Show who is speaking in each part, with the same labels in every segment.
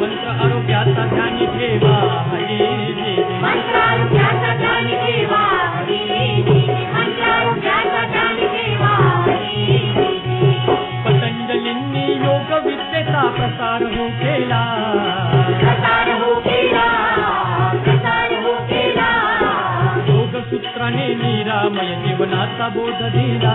Speaker 1: मंत्र आरोग्याचा ध्यान ठेवा हरी जी जी.
Speaker 2: मंत्रारोग्याचा ध्यान ठेवा हरी जी. मंत्रारोग्याचा ध्यान ठेवा हरी जी.
Speaker 1: पतंजलींनी योग विद्येचा प्रसार हो केला
Speaker 2: प्रसार हो केला प्रसार हो केला
Speaker 1: योग सूत्राने निरामय जीवनाचा बोध दिला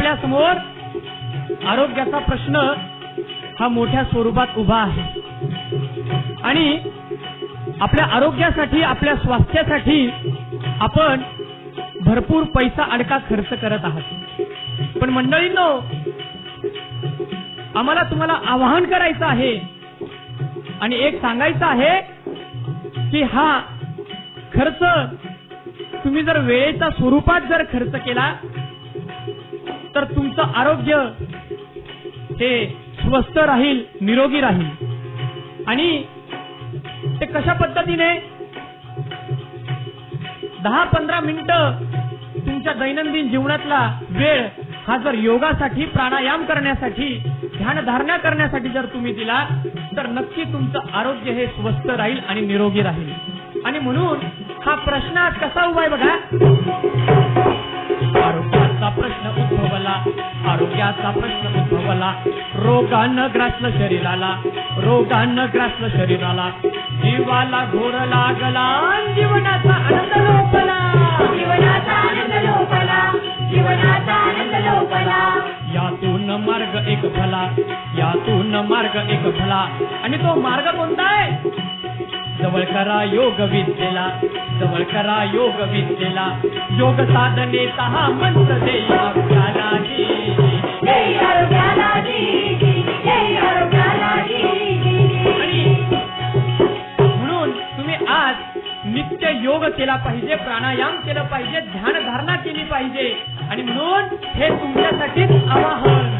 Speaker 1: आपल्यासमोर आरोग्याचा प्रश्न हा मोठ्या स्वरूपात उभा आहे. आणि आपल्या आरोग्यासाठी आपल्या स्वास्थ्यासाठी आपण भरपूर पैसा अडका खर्च करत आहात. पण मंडळींनो आम्हाला तुम्हाला आवाहन करायचं आहे आणि एक सांगायचं आहे की हा खर्च तुम्ही जर वेळेच्या स्वरूपात जर खर्च केला तर तुमचं आरोग्य हे स्वस्थ राहील निरोगी राहील. आणि ते कशा पद्धतीने? दहा पंधरा मिनिटं तुमच्या दैनंदिन जीवनातला वेळ हा जर योगासाठी प्राणायाम करण्यासाठी ध्यानधारणा करण्यासाठी जर तुम्ही दिला तर नक्की तुमचं आरोग्य हे स्वस्थ राहील आणि निरोगी राहील. आणि म्हणून हा प्रश्न कसा उभा आहे बघा? आरोग्याचा प्रश्न उद्भवला. आरोग्याचा प्रश्न उद्भवला. रोगानं ग्रासलं शरीराला. रोगानं ग्रासलं शरीराला. जीवाला घोर लागला. जीवनाचा आनंद लोपला.
Speaker 2: जीवनाचा आनंद लोपला. जीवनाचा आनंद लोपला.
Speaker 1: यातून मार्ग एक भला यातून मार्ग एक भला आणि तो मार्ग कोणता आहे? जवळ करा योग विद्येला जवळ करा योग विद्येला. योग साधनेचा हा मंत्र देई आपल्याला म्हणून तुम्ही आज नित्य योग केला पाहिजे प्राणायाम केलं पाहिजे ध्यान धारणा केली पाहिजे. आणि म्हणून हे तुमच्यासाठीच आवाहन.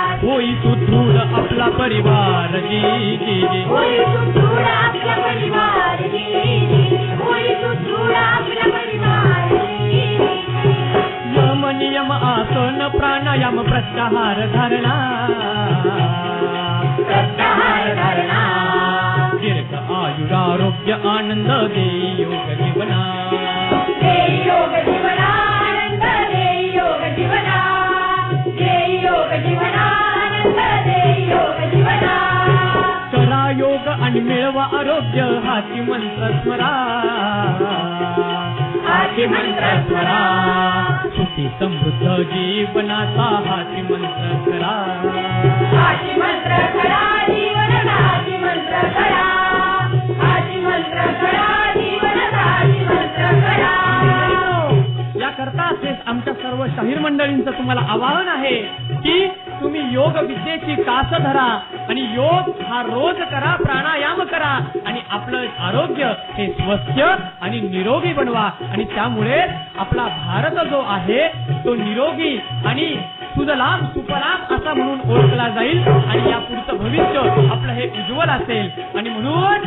Speaker 1: होई
Speaker 2: होई
Speaker 1: सुदृढ आपला परिवार. यम नियम आसन प्राणायाम प्रत्याहार धारणा
Speaker 2: प्रत्याहार धरणा
Speaker 1: दीर्घ आयुरारोग्य आनंद दे आरोग्य हाची मंत्र स्मरा.
Speaker 2: हाची मंत्र स्मरा.
Speaker 1: सुखी समृद्ध जीवनाचा हाची मंत्र करा.
Speaker 2: हाची मंत्र करा जीवन हाची मंत्र करा. हाची मंत्र करा जीवन हाची मंत्र करा.
Speaker 1: याकरता असे आमच्या सर्व शाहीर मंडळींचं तुम्हाला आवाहन आहे की तुम्ही योग विद्येची कास धरा. आणि योग हा रोज करा प्राणायाम करा आणि आपलं आरोग्य हे स्वस्थ आणि निरोगी बनवा. आणि त्यामुळे आपला भारत जो आहे तो निरोगी आणि सुजलाम सुपलाम असा म्हणून ओळखला जाईल. आणि या पुढचं भविष्य आपलं हे उज्ज्वल असेल. आणि म्हणून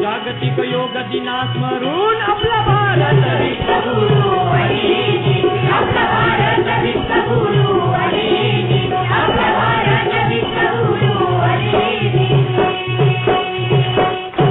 Speaker 1: जागतिक योग दिनास्मरून आपला भारत